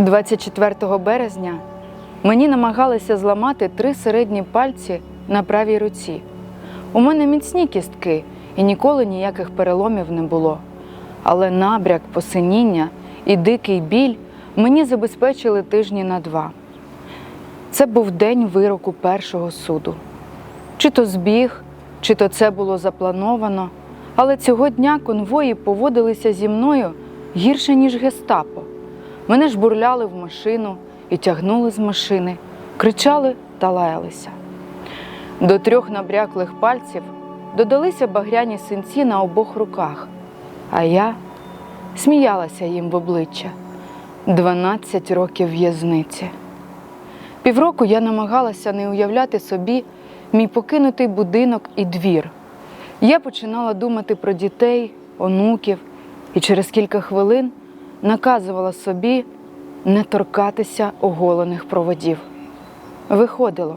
24 березня мені намагалися зламати три середні пальці на правій руці. У мене міцні кістки і ніколи ніяких переломів не було. Але набряк, посиніння і дикий біль мені забезпечили тижні на два. Це був день вироку першого суду. Чи то збіг, чи то це було заплановано, але цього дня конвої поводилися зі мною гірше, ніж гестапо. Мене жбурляли в машину і тягнули з машини, кричали та лаялися. До трьох набряклих пальців додалися багряні синці на обох руках, а я сміялася їм в обличчя 12 років в'язниці. Півроку я намагалася не уявляти собі мій покинутий будинок і двір. Я починала думати про дітей, онуків і через кілька хвилин наказувала собі не торкатися оголених проводів. Виходило.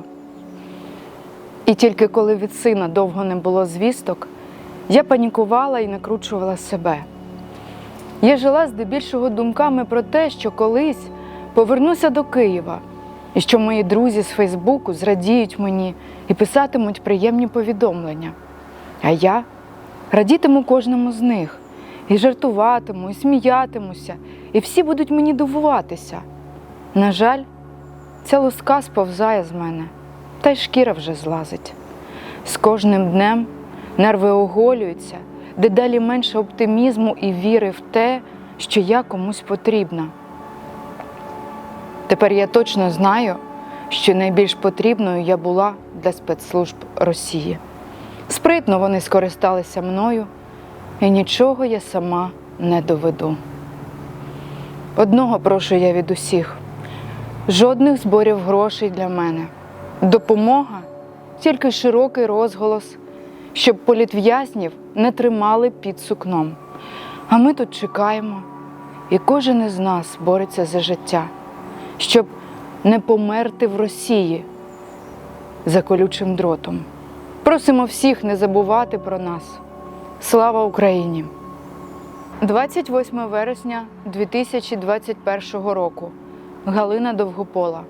І тільки коли від сина довго не було звісток, я панікувала і накручувала себе. Я жила здебільшого думками про те, що колись повернуся до Києва, і що мої друзі з Фейсбуку зрадіють мені і писатимуть приємні повідомлення. А я радітиму кожному з них, і жартуватиму, і сміятимуся, і всі будуть мені дивуватися. На жаль, ця луска сповзає з мене, та й шкіра вже злазить. З кожним днем нерви оголюються, дедалі менше оптимізму і віри в те, що я комусь потрібна. Тепер я точно знаю, що найбільш потрібною я була для спецслужб Росії. Спритно вони скористалися мною, і нічого я сама не доведу. Одного прошу я від усіх: жодних зборів грошей для мене. Допомога тільки широкий розголос, щоб політв'язнів не тримали під сукном. А ми тут чекаємо, і кожен із нас бореться за життя, щоб не померти в Росії за колючим дротом. Просимо всіх не забувати про нас. Слава Україні! 28 вересня 2021 року. Галина Довгопола.